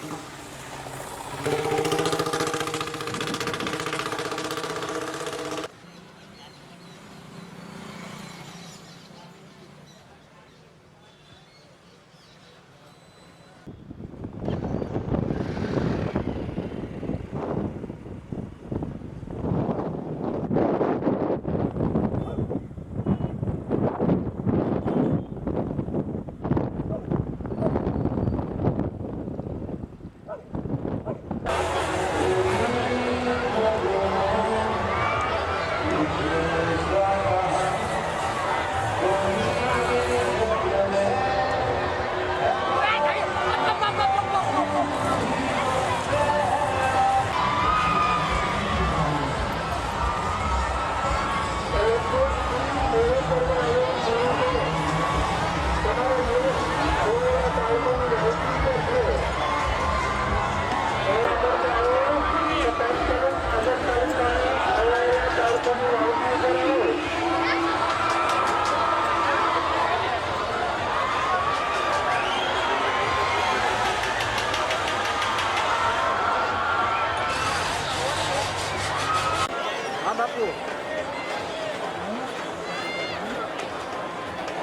같은 거.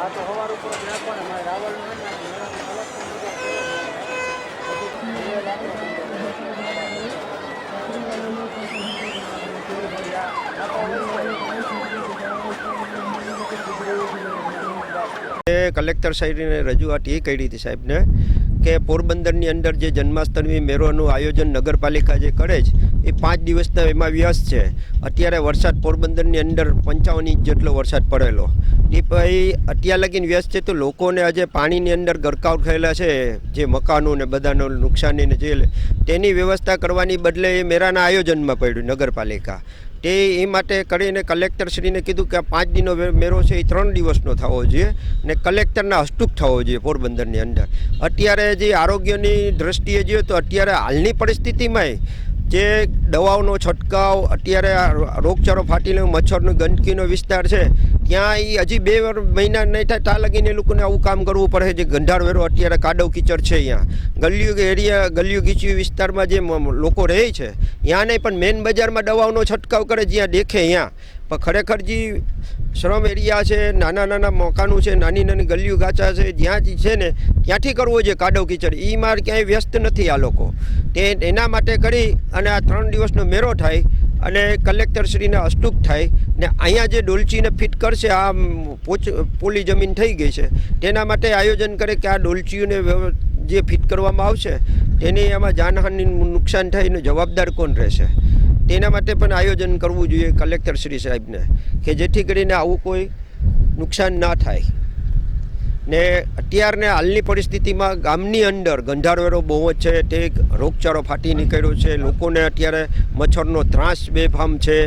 હા તો સવાર કલેક્ટર સાહેબને રજૂઆત એ કરી હતી સાહેબને કે પોરબંદરની અંદર જે જન્માષ્ટમી મેળોનું આયોજન નગરપાલિકા જે કરે છે એ પાંચ દિવસના એમાં વ્યસ્ત છે. અત્યારે વરસાદ પોરબંદરની અંદર પંચાવન ઇંચ જેટલો વરસાદ પડેલો. એ પછી અત્યાર લગીને વ્યસ્ત છે તો લોકોને આજે પાણીની અંદર ગરકાવ થયેલા છે, જે મકાનો ને બધાનો નુકસાની જે તેની વ્યવસ્થા કરવાની બદલે એ મેળાના આયોજનમાં પડ્યું નગરપાલિકા. તે એ માટે કરીને કલેક્ટરશ્રીને કીધું કે આ પાંચ દિનનો મેળો છે એ ત્રણ દિવસનો થવો જોઈએ ને કલેક્ટરના હસ્તુક થવો જોઈએ પોરબંદરની અંદર. અત્યારે જે આરોગ્યની દ્રષ્ટિએ જોઈએ તો અત્યારે હાલની પરિસ્થિતિમાં જે દવાઓનો છંટકાવ, અત્યારે આ રોગચાળો ફાટીને મચ્છરનો ગંદકીનો વિસ્તાર છે, ત્યાં એ હજી બે મહિના નહીં થાય ત્યાં લગીને લોકોને આવું કામ કરવું પડે જે ગંધાર વેરો અત્યારે કાદવ કીચડ છે અહીંયા. ગલિયું એરિયા ગલિયું ગીચિયું વિસ્તારમાં જે લોકો રહે છે, ત્યાં નહીં, પણ મેન બજારમાં દવાઓનો છંટકાવ કરે જ્યાં દેખે ત્યાં પણ ખરેખર જે, શ્રમ એરિયા છે, નાના નાના મોકાનું છે, નાની નાની ગલીઓ ગાચા છે, જ્યાં છે ને, ત્યાંથી કરવો જોઈએ કાડવ કીચડ. એ માર ક્યાંય વ્યસ્ત નથી આ લોકો. તે એના માટે કરી અને આ ત્રણ દિવસનો મેળો થાય અને કલેક્ટરશ્રીને અસ્તુક થાય ને અહીંયા જે ડોલચીને ફિટ કરશે, આ પોચ, પોલી જમીન થઈ ગઈ છે, તેના માટે આયોજન કરે કે આ ડોલચીઓને જે ફિટ કરવામાં આવશે, તેની એમાં જાનહાનિ નુકસાન થાય એનો જવાબદાર કોણ રહેશે? તેના માટે પણ આયોજન કરવું જોઈએ કલેક્ટર શ્રી સાહેબને, કે જેથી કરીને આવું કોઈ નુકસાન ના થાય. ને અત્યારને હાલની પરિસ્થિતિમાં ગામની અંદર ગંધારવેરો બહુ જ છે, તે રોગચાળો ફાટી નીકળ્યો છે, લોકોને અત્યારે મચ્છરનો ત્રાસ બેફામ છે.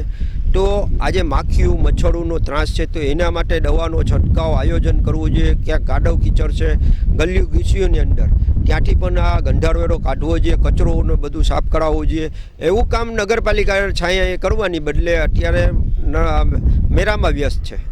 તો આજે માખીયું મચ્છરોનો ત્રાસ છે, તો એના માટે દવાનો છંટકાવ આયોજન કરવું જોઈએ, ક્યાંક ગાડવ કીચડ છે ગલ્યું ગીચીઓની અંદર. ત્યાંથી પણ આ ગંધારવેરો કાઢવો જોઈએ કચરોને બધું સાફ કરાવવું જોઈએ. એવું કામ નગરપાલિકા છાંયા એ કરવાની બદલે અત્યારે ન- મેરામાં વ્યસ્ત છે.